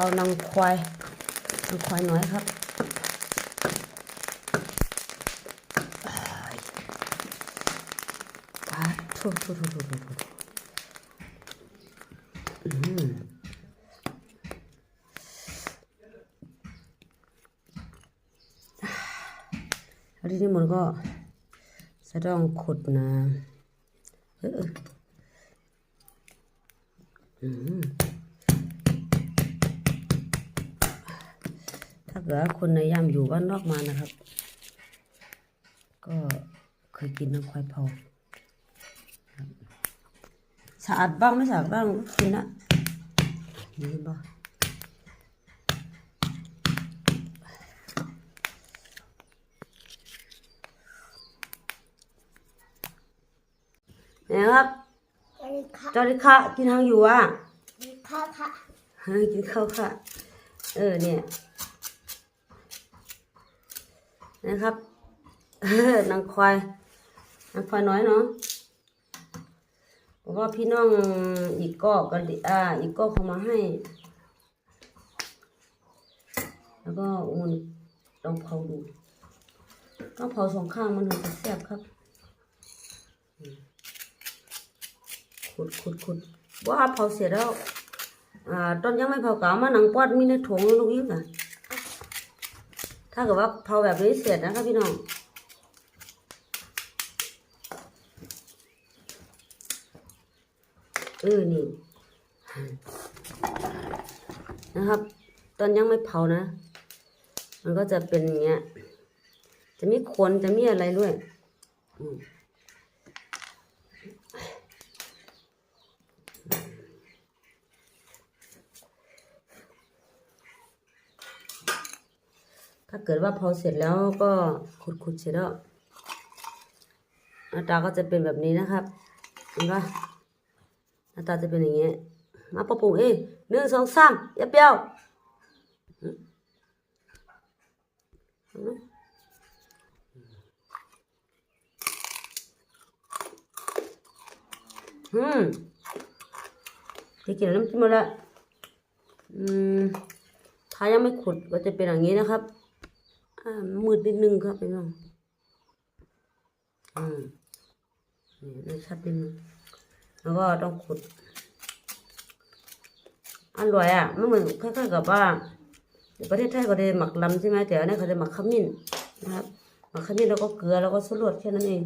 ผานางควายนางควายน้อยครับอ่าทุทุทุทุทุทุอืมแล้วทีนี้มันก็จะต้องขุดนะ เออเอออืม เกิดว่าคนในย่ำอยู่บ้านนอกมานะครับ ก็เคยกินน้ำควายเผาครับสะอาดบ้างไม่สะอาดบ้างก็กินนะนี่บ้างนะครับสวัสดีค่ะจอริค่ะกินทางอยู่อะสวัสดีค่ะค่ะเฮ้ยกินข้าวค่ะ เออเนี่ย นะครับนางควายนางควายน้อยเนาะบอกว่าพี่น้องอีกก็กันดิอ่าอีกก็เขามาให้ แล้วก็มันลองเผาดูต้องเผาสองข้างมันถึงจะแซ่บครับขุดขุดขุดว่าเผาเสร็จแล้วอ่าตอนยังไม่เผาเก่ามาหนังปอดมีในถุงลูกยิ่งอะ ถ้าเกิดว่าเผาแบบนี้เสร็จนะครับพี่น้องเออนี่นะครับ ตอนยังไม่เผานะ มันก็จะเป็นอย่างเงี้ย จะมีขนจะมีอะไรด้วย อืม ถ้าเกิดว่าเผาเสร็จแล้วก็ขุดขุดเสร็จแล้วหน้าตาก็จะเป็นแบบนี้นะครับเห็นปะหน้าตาจะเป็นอย่างเงี้ยมาปะปุงเอ้หนึ่งสองสามอย่าเปรี้ยวอืมอืมได้กินน้ำจิ้มมาแล้วอืมถ้ายังไม่ขุดก็จะเป็นอย่างนี้นะครับ มืดนิดนึงครับพี่น้องอืมนี่ได้ชัดนิดนึงแล้วก็ต้องขุดอร่อยอะมันเหมือนคล้ายๆกับว่าประเทศไทยก็ได้หมักลำใช่ไหมแต่อันนี้เขาจะหมักขมิ้นนะครับหมักขมิ้นแล้วก็เกลือแล้วก็สลดแค่นั้นเอง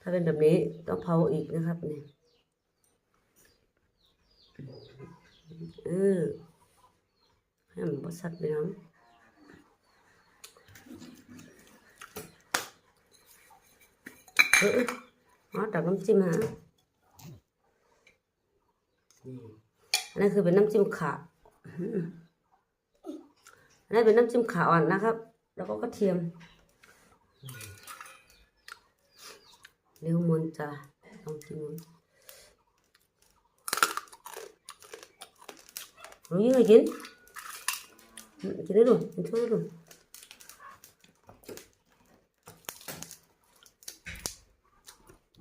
ถ้าเป็นแบบนี้ต้องเผาอีกนะครับเนี่ยเออให้มันบสัดไปน้ำ ออเออเอาตักน้ำจิ้มฮะนี่อันนี้คือเป็นน้ำจิ้มขาอืมอันนี้เป็นน้ำจิ้มขาอ่อนนะครับ แล้วก็กระเทียมเร็วมันจะลองกินมันรู้ยังไงกิน Ừ, กินได้ดูกินช่วยได้ดู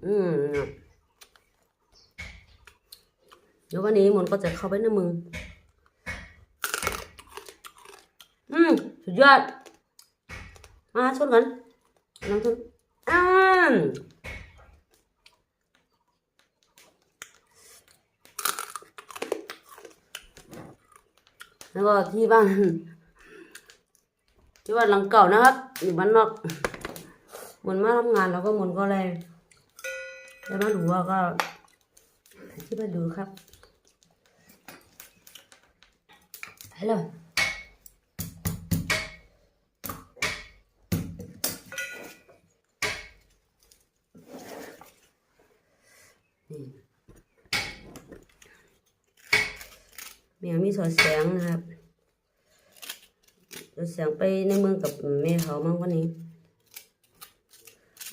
อืมเดี๋ยววันนี้มันก็จะเข้าไปในมือ อืมสุดยอด มาชนกันน้องชนอ่าแล้วก็ที่บ้านที่บ้านหลังเก่านะครับอยู่บ้านนอกมนมาทำงานแล้วก็มนก็เลย ได้มาดูว่าก็ที่มาดูครับฮัลโหลนี่เมียมีสอดแสงนะครับเราเสียงไปในเมืองกับแม่เขามั้งวันนี้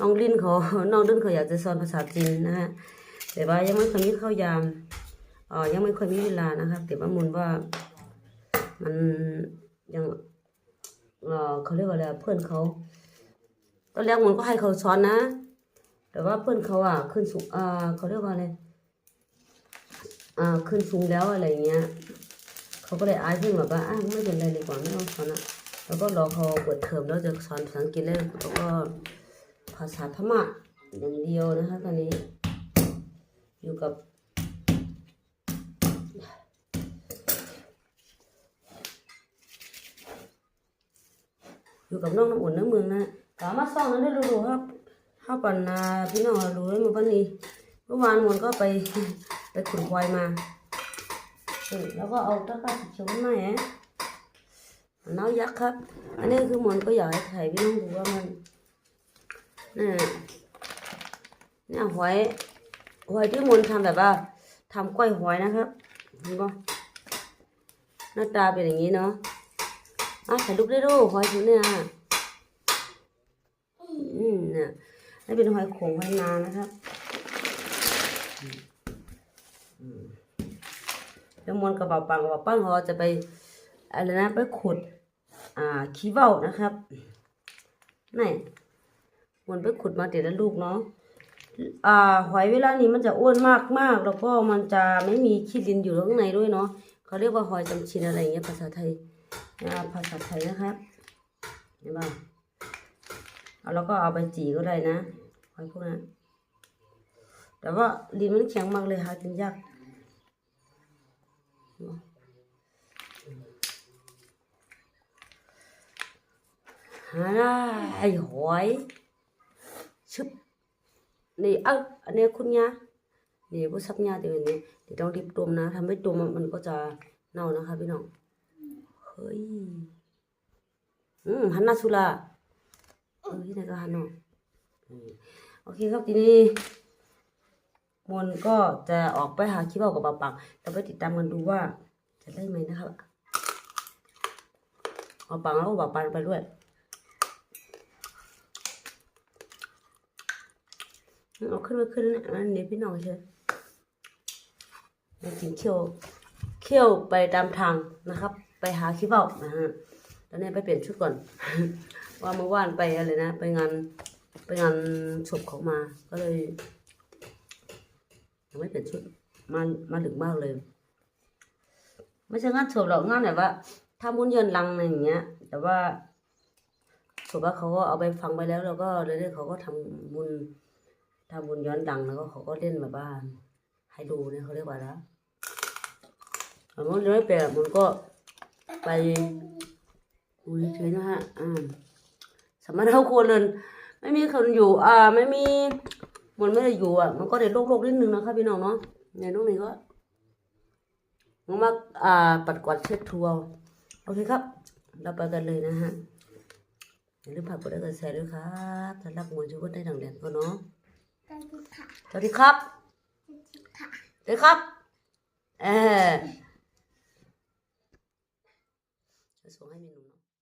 น้องลินเขาน้องลินเขาอยากจะสอนภาษาจีนนะฮะแต่ว่ายังไม่เคยมีเข้ายามอ๋อยังไม่เคยมีเวลานะครับแต่ว่ามุนว่ามันยังเออเขาเรียกว่าอะไรเพื่อนเขาตอนแรกมุนก็ให้เขาสอนนะ แต่ว่าเพื่อนเขาอะขึ้นสูงอ่าเขาเรียกว่าอะไรอ่าขึ้นสูงแล้วอะไรเงี้ยเขาก็เลยอายเพื่อนแบบว่าอ้าไม่เป็นไรดีกว่าไม่ต้องสอนอะแล้วก็รอเขาเปิดเทอมแล้วจะสอนภาษาอังกฤษแล้วแล้วก็ ภาษาพม่าอย่างเดียวนะคะตอนนี้ อยู่กับ อยู่กับน้องน้ำอุ่นน้ำเมืองนะสามารถซ่องนั้นได้รู้ครับข้าวปันนาพี่น้องรู้ได้มาวันนี้เมื่อวานมนก็ไปไปขุนควายมาแล้วก็เอาตะกร้าสีเขียวมาแหมน้ายักษ์ครับ อันนี้คือมนก็อยากให้ถ่ายพี่น้องดูว่ามัน นี่เนี่ยหอยหอยที่มนทำแบบว่าทำกล้อยหอยนะครับเห็นปะหน้าตาเป็นอย่างนี้เนาะอะถ่ายรูปได้ดูหอยถุเนี่ยอืมเนี่ยนี่เป็นหอยโขงหอยนานะครับแล้วมวนกระเป๋าปังกระเป๋าปังเขาจะไปอะไรนะไปขุด อ่าขี้เบ้านะครับนี่ วนไปขุดมาแต่ละลูกเนาะอ่าหอยเวลานี้มันจะอ้วนมากมากแล้วก็มันจะไม่มีขี้ดินอยู่ข้างในด้วยเนาะเขาเรียกว่าหอยจำชินอะไรเงี้ยภาษาไทยอ่าภาษาไทยนะครับเห็นป่ะเอาแล้วก็เอาไปจีก็ได้นะหอยพวกนั้นแต่ว่าลิ้นมันแข็งมากเลยหากินยากหาได้ไอหอย ชึบนี่เอ้าอันนี้คุณยานี่ผู้ซับยาตัวนี้เดี๋ยวต้องรีบต้มนะทำไม่ต้มมันก็จะเน่านะคะพี่น้องเฮ้ยอืมฮันนาสุลาเออที่ไหนก็ฮันนาะอืมโอเคครับทีนี้มนก็จะออกไปหาคลิปเอากับปาปังเราไปติดตามกันดูว่าจะได้ไหมนะครับเอาปังแล้วก็ปาปันไปด้วย เอาขึ้นมาขึ้นนะอันนี้พี่น้องเชิญมากินเคี่ยวเคี่ยวไปตามทางนะครับ ไปหาคลิปเอานะฮะตอนนี้ไปเปลี่ยนชุดก่อน ว่าเมื่อวานไปอะไรนะ ไปงานไปงานศพเขามาก็เลยยังไม่เปลี่ยนชุดมามาดึกมากเลย ไม่ใช่งานศพหรอกงานแบบว่าทำบุญเยือนรังอะไรอย่างเงี้ย แต่ว่าศพว่าเขาก็เอาไปฟังไปแล้ว แล้วก็เลยเขาก็ทำบุญ ทำบุญย้อนดังแล้วก็เขาก็เล่นแบบว่าให้ดูเนี่ยเขาเรียกว่าแล้วมันไม่เปลี่ยนมันก็ไปดูเฉยๆนะฮะอ่าสามารถเอาคนเลยไม่มีคนอยู่ อ่า ไม่มีมันไม่ได้อยู่อะ มันก็ได้โลกๆนิดนึงนะคะพี่น้องเนาะในตรงนี้ก็มันมาอ่า ปัดกวาดเช็ดทัวร์โอเคครับ เราไปกันเลยนะฮะอย่าลืมฝากกดไลค์กดแชร์ด้วยครับถ้ารักมวลช่วยกดได้ดังเด่นก็เนาะ สวัสดีค่ะสวัสดีครับสวัสดีค่ะสวัสดีครับ เออจะส่งให้เมนู